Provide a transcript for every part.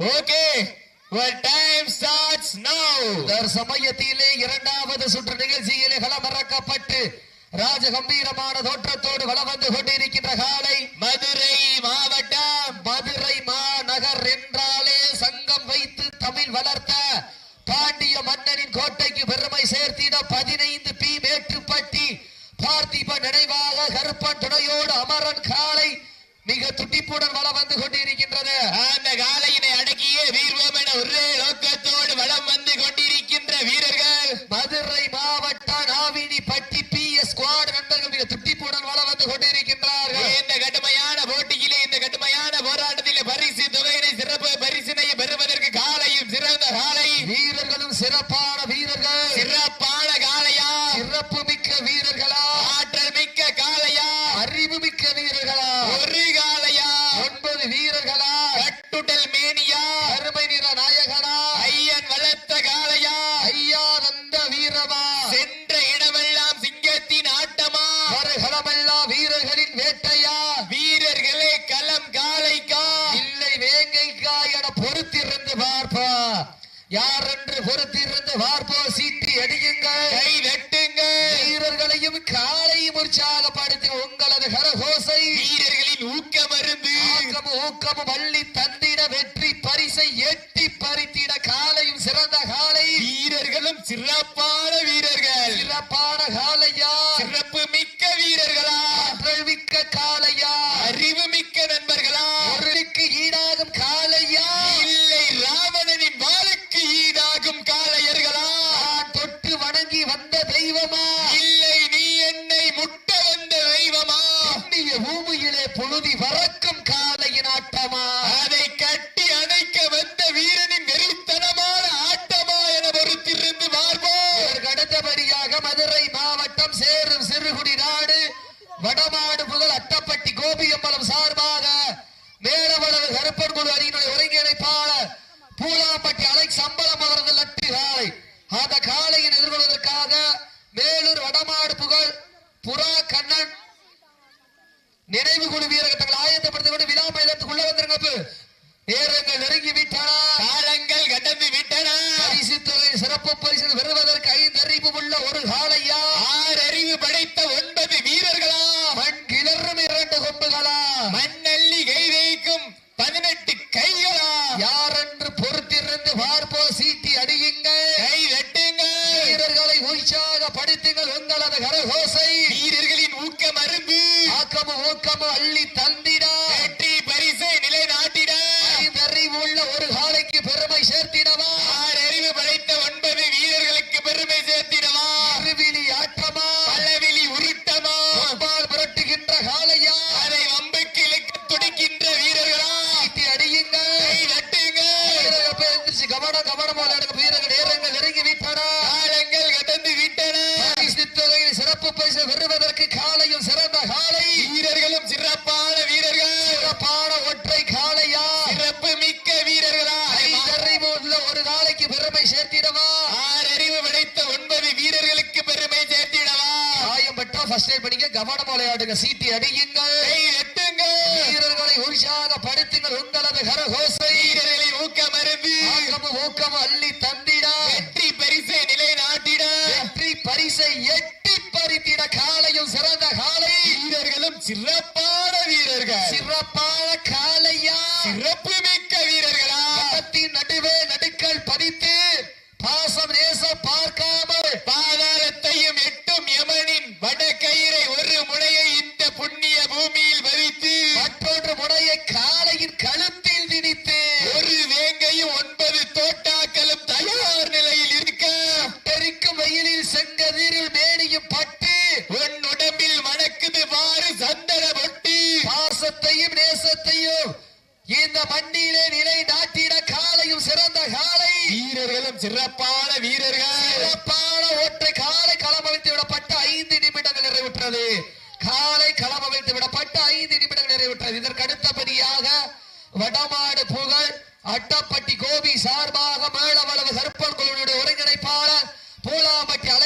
Okay time starts now தற்சமயத்திலே இரண்டாவது சுற்று நிகழ்ச்சியிலே களமிறக்கப்பட்டு ராஜகம்பீரமான தோற்றத்தோடு வளம் வந்து கொண்டிருக்கின்ற காலை உள்ள ஒரு காலைக்கு பெருமை சேர்த்து ஃபர்ஸ்ட் எய்ட் படிக்க கவனம் விளையாடுங்க சீட்டி அடியுங்கள். எட்டுங்கள். வீரர்களை உற்சாகப்படுத்துங்கள் உங்களது கரகோச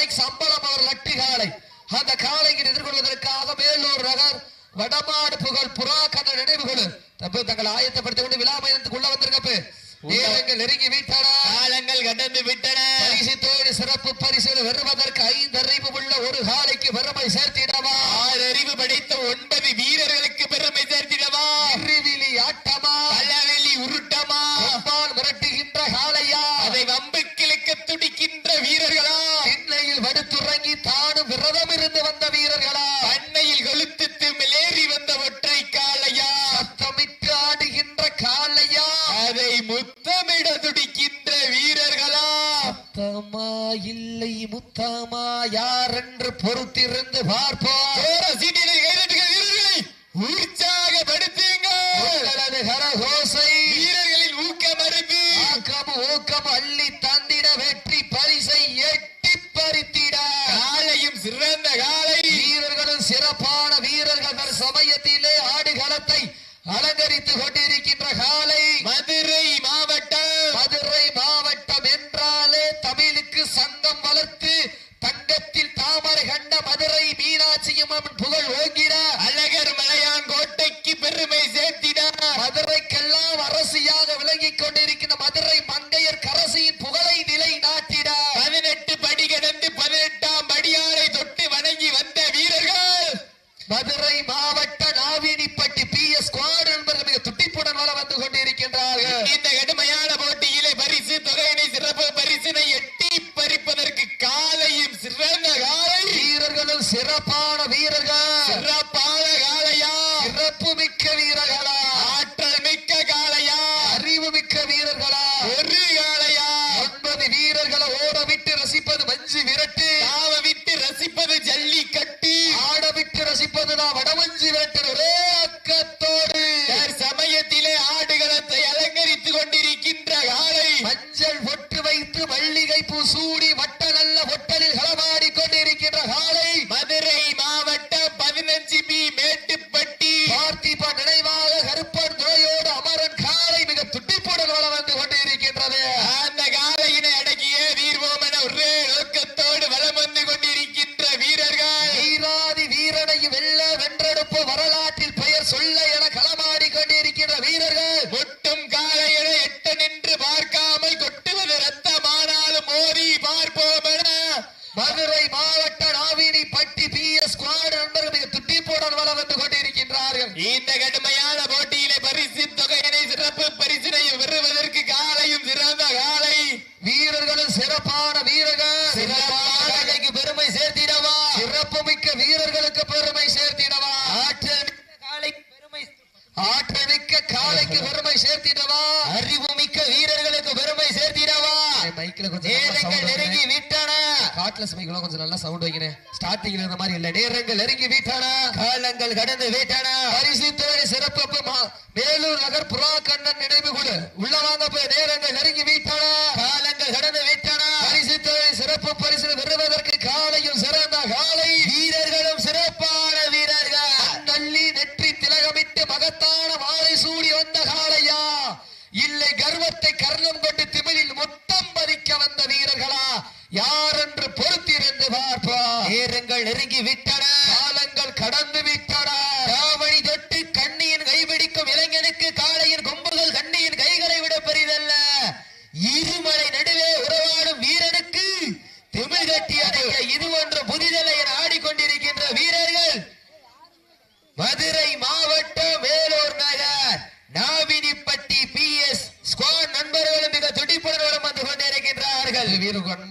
காலை சம்பளம் அவர் லட்டி காலை. அந்த காலையில் எதிர்கொள்வதற்காக மேலூர் நகர் வடமாடு புகழ் புறா கண்ண நினைவுகள் தப்பு தங்கள் ஆயத்தப்படுத்திக் கொண்டு விழா மைதானத்துக்குள்ள வந்திருக்கப்ப நெருங்கி விட்டன காலங்கள் கடந்து விட்டன பரிசு தோழி சிறப்பு பரிசு வருவதற்கு அம்மா இல்லை முத்தாமா யார் என்று பொறுத்திருந்து பார்ப்போம். வீரர்கள் சிறப்புமிக்க வீரர்களுக்கு பெருமை சேர்த்திடவா? ஆற்றல் மிக்க காலைக்கு பெருமை சேர்த்திடவா? அறிவு மிக்க வீரர்களுக்கு பெருமை சேர்த்திடவா? மைக்கில் கொஞ்சம் நெருங்கி விட்டன காட்டுல சமைக்கலாம் கொஞ்சம் நல்லா சவுண்ட் வைக்கிறேன். ஸ்டார்டிங்ல இருந்த மாதிரி இல்ல. நேரங்கள் நெருங்கி விட்டன காலங்கள் கடந்து விட்டன. பரிசு துறை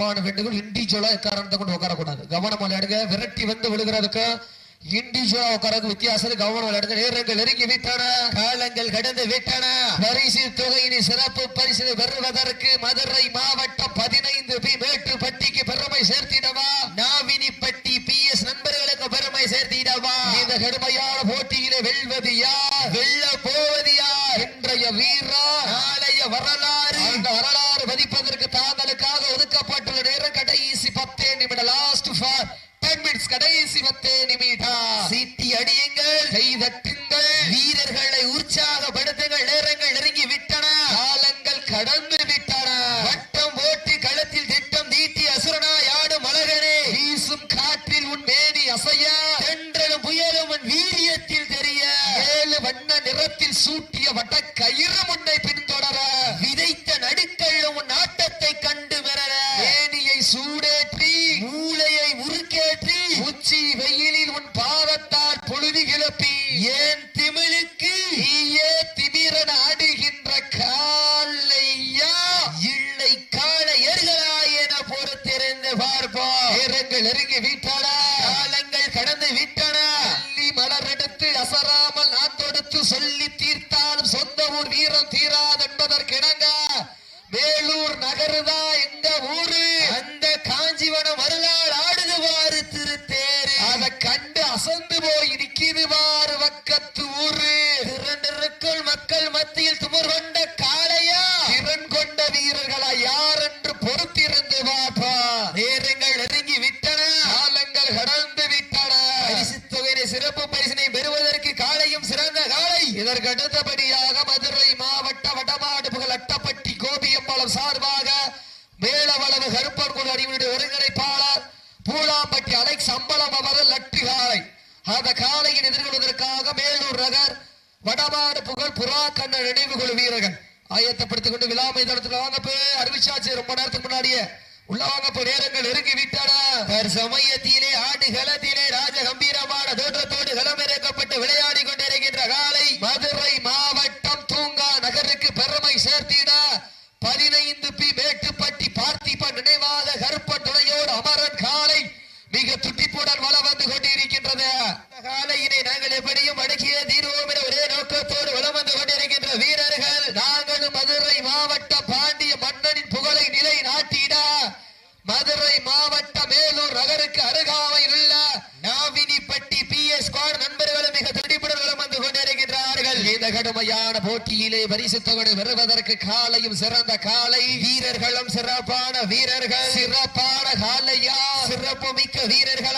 அன்பான வேண்டுகோள் இண்டிவிஜுவலா எக்காரணத்தை கொண்டு உட்காரக்கூடாது. கவனம் விளையாடுங்க விரட்டி வந்து விழுகிறதுக்கு இண்டிவிஜுவலா உட்காரது வித்தியாசம் கவனம் விளையாடுங்க நேரங்கள் நெருங்கி விட்டன. காலங்கள் கடந்து விட்டன. பரிசு தொகையினை சிறப்பு பரிசு பெறுவதற்கு மதுரை மாவட்டம் பதினைந்து பி மேட்டுப்பட்டிக்கு பெருமை சேர்த்திடவா? நாவினிப்பட்டி பி எஸ் நண்பர்களுக்கு பெருமை சேர்த்திடவா? இந்த கடுமையான போட்டியிலே வெல்வதியா யார்? வெல்ல போவது யார்? இன்றைய வீரா நாளைய வரலாறு. வரலாறு மதிப்பதற்கு தாங்களுக்காக ஒதுக்கப்பட்ட நிமிடம் லாஸ்ட் ஃபார் டென் மினிட்ஸ் கடைசி பத்தே நிமிடம். சீட்டி அடியுங்கள். கைதட்டுங்கள் வீரர்களை உற்சாகப்படுத்த சிறப்பு பரிசினை பெறுவதற்கு காலையும் சிறந்த காலை. இதற்கு அடுத்தபடியாக பரிசு தொகை பெறுவதற்கு காலையும் சிறந்த காலை. வீரர்களும் சிறப்பான வீரர்கள். சிறப்பான காலையா? சிறப்பு மிக்க வீரர்கள்.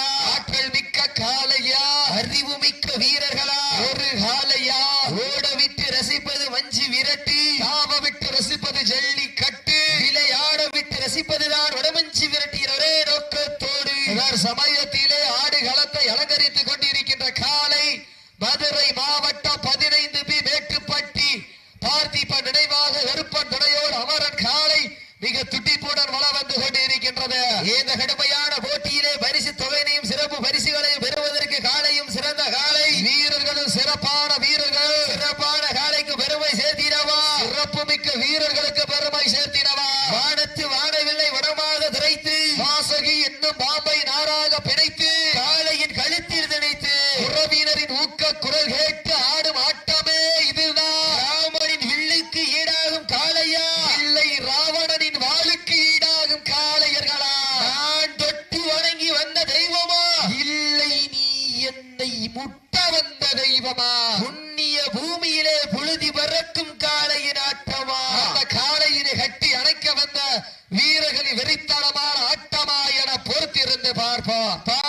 para falar, tá?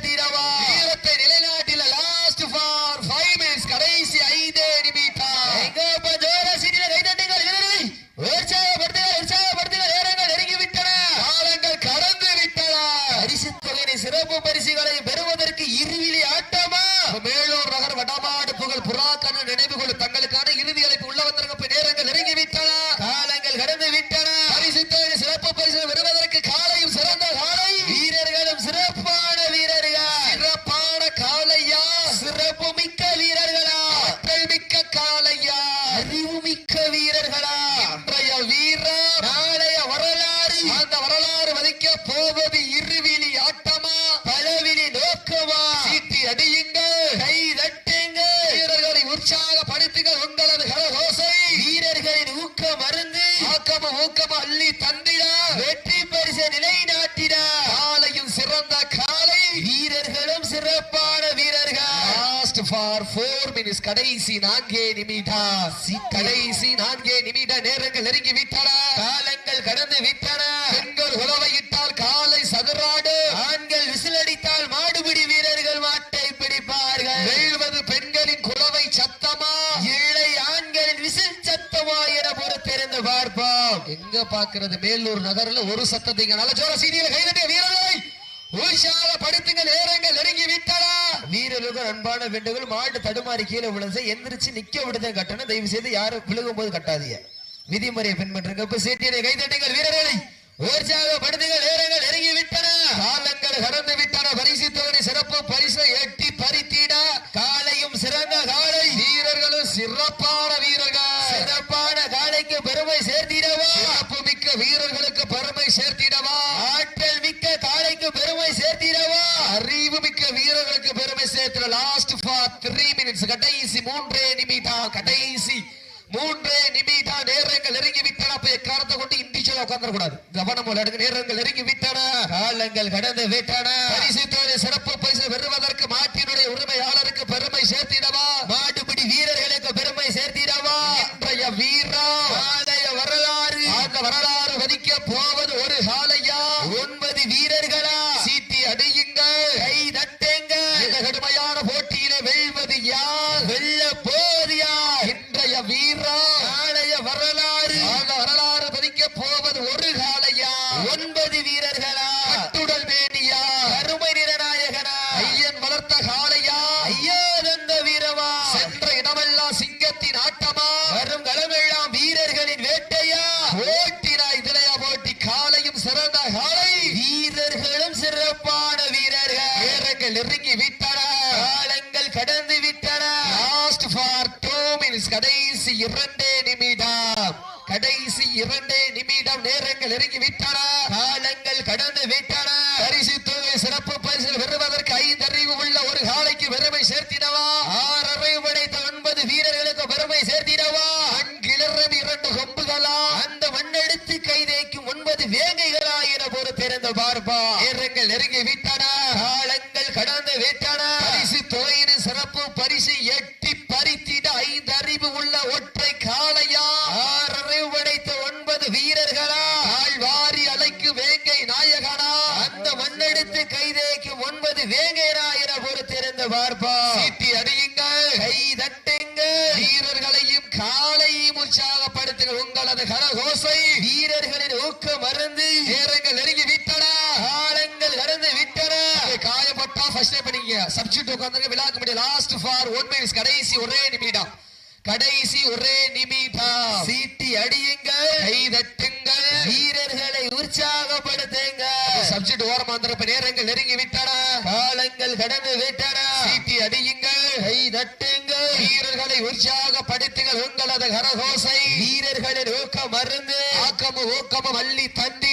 起来吧！மிக்க வீரர்களா? இன்றைய வீரர் நாளைய வரலாறு. அந்த வரலாறு வதிக்க போவது மினிட்ஸ் கடைசி நான்கே நிமிடம் கடைசி நான்கே நிமிட நேரங்கள் நெருங்கி விட்டன காலங்கள் கடந்து விட்டன. பெண்கள் உழவையிட்டால் காலை சதுராடு. ஆண்கள் விசிலடித்தால் மாடுபிடி வீரர்கள் மாட்டை பிடிப்பார்கள். வெல்வது பெண்களின் குலவை சத்தமா? இல்லை ஆண்களின் விசில் சத்தமா என பொறுத்திருந்து பார்ப்போம். எங்க பாக்குறது மேலூர் நகர்ல ஒரு சத்தத்தைங்க நல்ல ஜோர சீனியில கைதட்டிய வீரர்களை. உற்சாகப்படுத்துங்க நேரங்கள் நெருங்கி விட்டதா வீரர்கள் அன்பான பெண்டுகள் மாடு தடுமாறி கீழே விழுந்து எந்திரிச்சு நிக்க விடுத கட்டணும். தயவு செய்து யாரும் விழுகும் போது கட்டாதீங்க. விதிமுறையை பின்பற்றுங்க. இப்ப சேட்டியனை கைதட்டுங்கள் வீரர்களை. உற்சாகப்படுத்துங்கள் நேரங்கள் நெருங்கி விட்டன காலங்கள் கடந்து விட்டன பரிசு தொகை சிறப்பு பரிசை எட்டி பறித்திட. காலையும் சிறந்த காலை. வீரர்களும் சிறப்பான வீரர்கள் சிறப்பான காலைக்கு பெருமை சேர்த்திடவா சிறப்பு மிக்க வீரர்களுக்கு பெருமை சேர்த்திடவா ஆற்றல் மிக்க காலைக்கு பெருமை சேர்த்திடவா அறிவு மிக்க வீரர்களுக்கு பெருமை சேர்த்திட லாஸ்ட் ஃபார் த்ரீ மினிட்ஸ் கடைசி மூன்றே நிமிடம் கடைசி மூன்றே நிமிடம் நேரங்கள் நெருங்கி விட்டன அப்ப எக்காரத்தை கொண்டு இண்டிவிஜுவல் உட்கார்ந்துட கூடாது கவனம் எடுங்க நேரங்கள் நெருங்கி விட்டன காலங்கள் கடந்து விட்டன. பரிசு தொகை சிறப்பு பரிசு பெறுவதற்கு மாட்டினுடைய உரிமையாளருக்கு பெருமை சேர்த்திடவா மாட்டுப்பிடி வீரர்களுக்கு பெருமை சேர்த்திடவா இன்றைய வீரா காலைய வரலாறு அந்த வரலாறு வதிக்க போவது ஒரு காலையா ஒன்பது வீரர்களா சீட்டி அடியுங்கள் கை தட்டுங்க இந்த கடுமையான போட்டியிலே வெல்வது யார் வெல்ல போதியா இன்றைய வீரா காலைய வரலாறு அந்த வரலாறு பதிக்க போவது ஒரு காலையா ஒன்பது வீரர்களா கட்டுடல் மேனியா கருமை நிறநாயகனா ஐயன் வளர்த்த காலையா ஐயா தந்த வீரவா சென்ற இடமெல்லாம் சிங்கத்தின் ஆட்டமா வரும் களமெல்லாம் வீரர்களின் வேட்டையா ஓட்டினா இதுலையா போட்டி காலையும் சிறந்த காலை வீரர்களும் சிறப்பான வீரர்கள் நேரங்கள் நெருங்கி விட்டன காலங்கள் கடந்து விட்டன. லாஸ்ட் ஃபார் டூ மினிட்ஸ் கடைசி இரண்டே நிமிடம். கடைசி இரண்டே நிமிடம் நேரங்கள் நெருங்கி விட்டன. காலங்கள் கடந்து விட்டன பரிசு தொகை சிறப்பு பரிசு பெறுவதற்கு ஐந்து அறிவு உள்ள ஒரு காலைக்கு பெருமை சேர்த்திடவா ஆறரை படைத்த ஒன்பது வீரர்களுக்கு பெருமை சேர்த்திடவா கிளறும் இரண்டு கொம்புகளா அந்த மண்ணெடுத்து கைதேக்கும் ஒன்பது வேங்கைகளா என பொறுத்திருந்து பார்ப்பா நேரங்கள் நெருங்கி விட்டன காலங்கள் கடந்து விட்டன பரிசு தொகையின் சிறப்பு பரிசு எட்டி பறித்திட ஐந்து அறிவு உள்ள ஒற்றை காளையா ஆறரை படைத்த ஒன்பது வீரர்களா ஆழ்வாரி அலைக்கு வேங்கை நாயகனா அந்த மண்ணெடுத்து கைதேக்கும் ஒன்பது வேங்கைகளா என பொறுத்திருந்து பார்ப்பா சீட்டி அடியுங்கள் கை தட்டுங்க வீரர்களையும் காலையும் உற்சாகப்படுத்துங்கள். உங்களது கரகோசை. வீரர்களின் ஊக்க மருந்து நேரங்கள் நெருங்கி விட்டன. காலங்கள் கடந்து விட்டன. காயப்பட்டா ஃபர்ஸ்ட் பண்ணிக்க சப்ஸ்டியூட் உட்கார்ந்து விழாக்க முடியும் லாஸ்ட் ஃபார் ஒன் மினிட்ஸ் கடைசி ஒரே நிமிடம். கடைசி ஒரே நிமிடம். சீட்டி அடியுங்கள். கை தட்டுங்கள். வீரர்களை உற்சாகப்படுத்துங்க சப்ஜெக்ட் ஓரமா வந்திருப்ப நேரங்கள் நெருங்கி விட்டன. காலங்கள் கடந்து விட்டன. சீட்டி அடியுங்கள் கை தட்டுங்கள். வீரர்களை உற்சாகப்படுத்துங்கள் உங்களது கரகோசை. வீரர்களின் ஊக்க மருந்து ஆக்கமும் ஊக்கமும் அள்ளி தந்திட